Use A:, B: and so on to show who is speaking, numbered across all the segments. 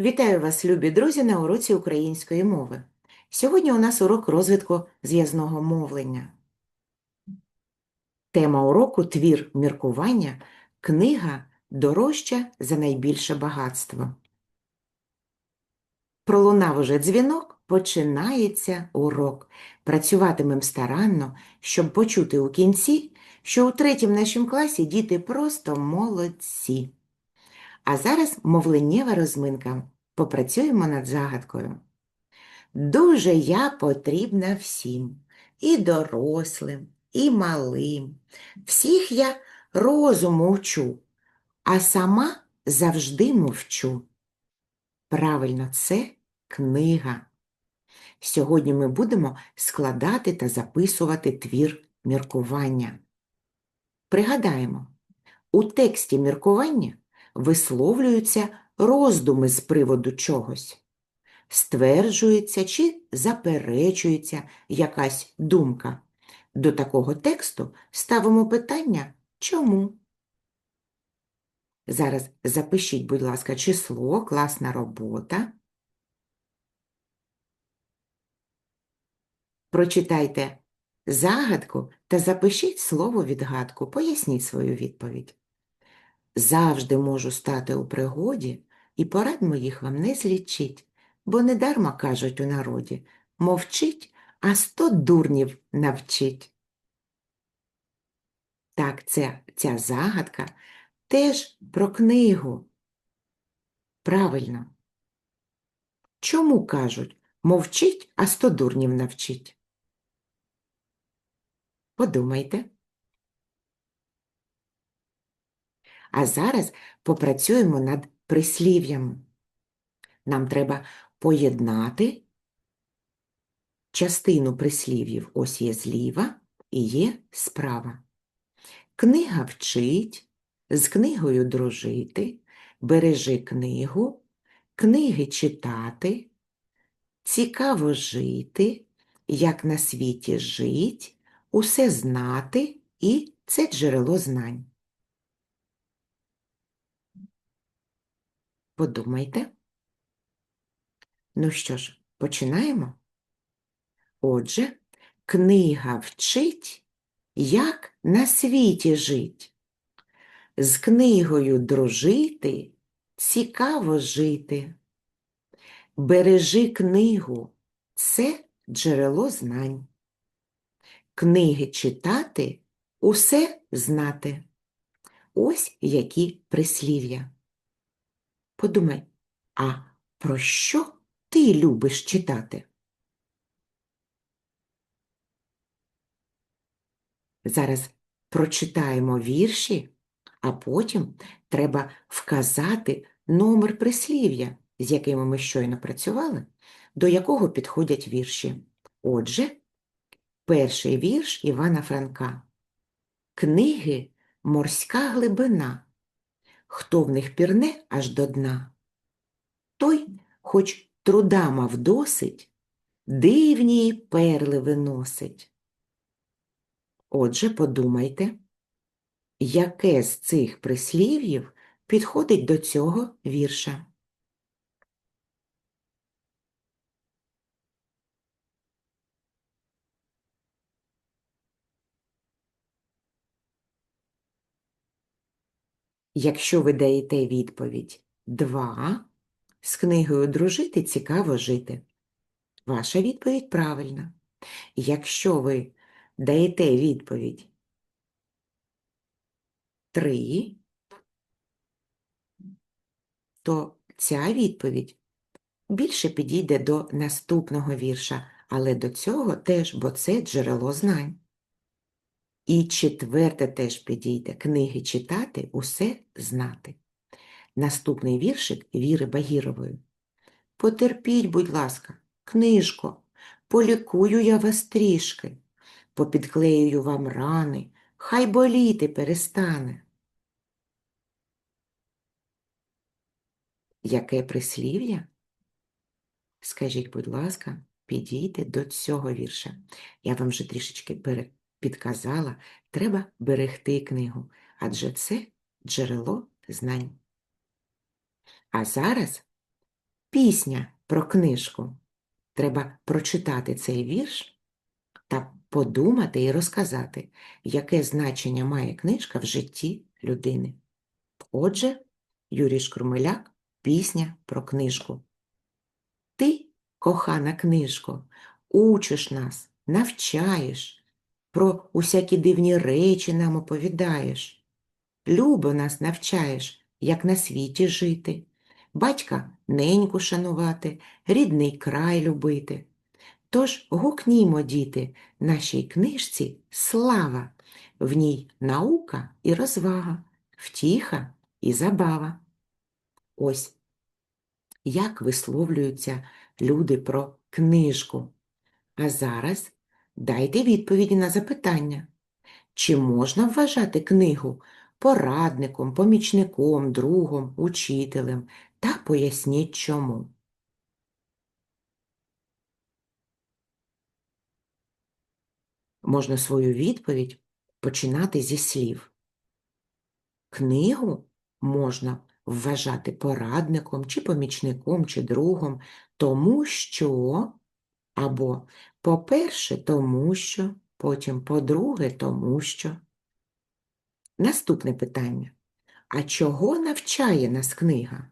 A: Вітаю вас, любі друзі, на уроці української мови. Сьогодні у нас урок розвитку зв'язного мовлення. Тема уроку твір міркування, книга дорожча за найбільше багатство. Пролунав уже дзвінок, починається урок. Працюватимем старанно, щоб почути у кінці, що у третім нашому класі діти просто молодці. А зараз мовленнєва розминка. Попрацюємо над загадкою. Дуже я потрібна всім, і дорослим, і малим. Всіх я розуму вчу, а сама завжди мовчу. Правильно, це книга. Сьогодні ми будемо складати та записувати твір міркування. Пригадаємо, у тексті міркування висловлюються роздуми з приводу чогось. Стверджується чи заперечується якась думка. До такого тексту ставимо питання чому. Зараз запишіть, будь ласка, число, класна робота. Прочитайте загадку та запишіть слово відгадку. Поясніть свою відповідь. Завжди можу стати у пригоді, і порад моїх вам не злічить, бо недарма кажуть у народі мовчить, а сто дурнів навчить. Так, це, ця загадка теж про книгу. Правильно. Чому кажуть мовчить, а сто дурнів навчить? Подумайте. А зараз попрацюємо над прислів'ями. Нам треба поєднати частину прислів'їв. Ось є зліва і є справа. Книга вчить, з книгою дружити, бережи книгу, книги читати, цікаво жити, як на світі жить, усе знати і це джерело знань. Подумайте. Ну що ж, починаємо? Отже, книга вчить, як на світі жить. З книгою дружити цікаво жити. Бережи книгу це джерело знань. Книги читати усе знати. Ось які прислів'я. Подумай, а про що ти любиш читати? Зараз прочитаємо вірші, а потім треба вказати номер прислів'я, з якими ми щойно працювали, до якого підходять вірші. Отже, перший вірш Івана Франка. Книги морська глибина. Хто в них пірне аж до дна? Той, хоч труда мав досить, дивні перли виносить. Отже, подумайте, яке з цих прислів'їв підходить до цього вірша. Якщо ви даєте відповідь два, з книгою дружити цікаво жити. Ваша відповідь правильна. Якщо ви даєте відповідь три, то ця відповідь більше підійде до наступного вірша, але до цього теж, бо це джерело знань. І четверте теж підійде книги читати, усе знати. Наступний віршик Віри Багірової. Потерпіть, будь ласка, книжко, полікую я вас трішки, попідклеюю вам рани, хай боліти перестане. Яке прислів'я? Скажіть, будь ласка, підійде до цього вірша. Я вам вже трішечки пере підказала, треба берегти книгу, адже це джерело знань. А зараз пісня про книжку. Треба прочитати цей вірш та подумати і розказати, яке значення має книжка в житті людини. Отже, Юрій Шкрумеляк, пісня про книжку. Ти, кохана книжко, учиш нас, навчаєш, про усякі дивні речі нам оповідаєш. Любо нас навчаєш, як на світі жити, батька неньку шанувати, рідний край любити. Тож гукнімо, діти, нашій книжці слава, в ній наука і розвага, втіха і забава. Ось як висловлюються люди про книжку. А зараз дайте відповіді на запитання. Чи можна вважати книгу порадником, помічником, другом, учителем та поясніть чому. Можна свою відповідь починати зі слів. Книгу можна вважати порадником, чи помічником, чи другом, тому що, або по-перше, тому що, потім по-друге, тому що. Наступне питання. А чого навчає нас книга?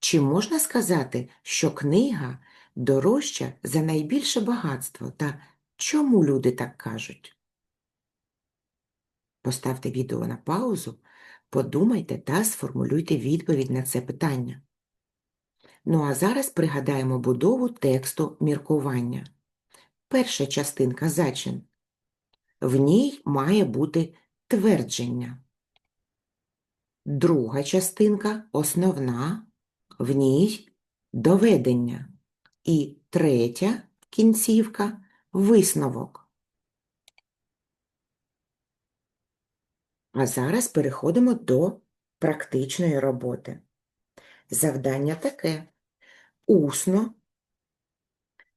A: Чи можна сказати, що книга дорожча за найбільше багатство та чому люди так кажуть? Поставте відео на паузу, подумайте та сформулюйте відповідь на це питання. Ну а зараз пригадаємо будову тексту міркування. Перша частинка зачин. В ній має бути твердження. Друга частинка основна, в ній доведення. І третя кінцівка висновок. А зараз переходимо до практичної роботи. Завдання таке усно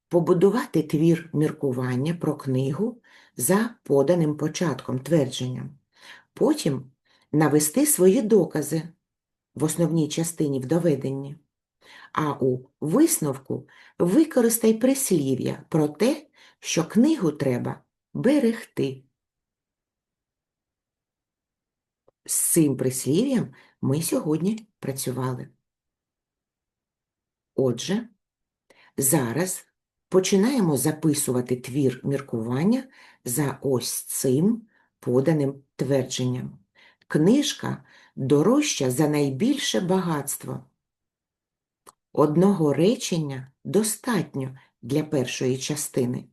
A: побудувати твір міркування про книгу за поданим початком твердженням. Потім навести свої докази в основній частині в доведенні. А у висновку використай прислів'я про те, що книгу треба берегти. З цим прислів'ям ми сьогодні працювали. Отже, зараз починаємо записувати твір міркування за ось цим поданим твердженням. Книжка дорожча за найбільше багатство. Одного речення достатньо для першої частини.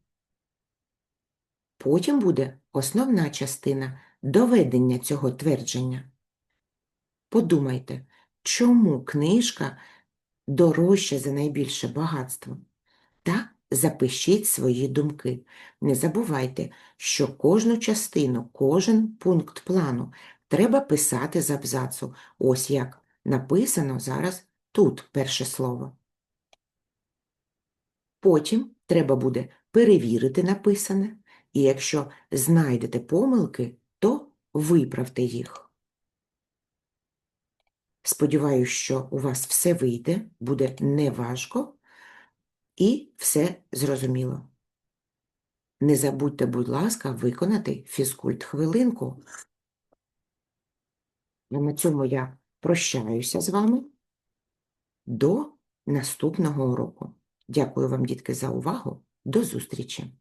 A: Потім буде основна частина доведення цього твердження. Подумайте, чому книжка дорожча за найбільше багатство? Та запишіть свої думки. Не забувайте, що кожну частину, кожен пункт плану треба писати з абзацу. Ось як написано зараз тут перше слово. Потім треба буде перевірити написане, і якщо знайдете помилки, виправте їх. Сподіваюсь, що у вас все вийде, буде неважко і все зрозуміло. Не забудьте, будь ласка, виконати фізкульт хвилинку. На цьому я прощаюся з вами до наступного уроку. Дякую вам, дітки, за увагу. До зустрічі!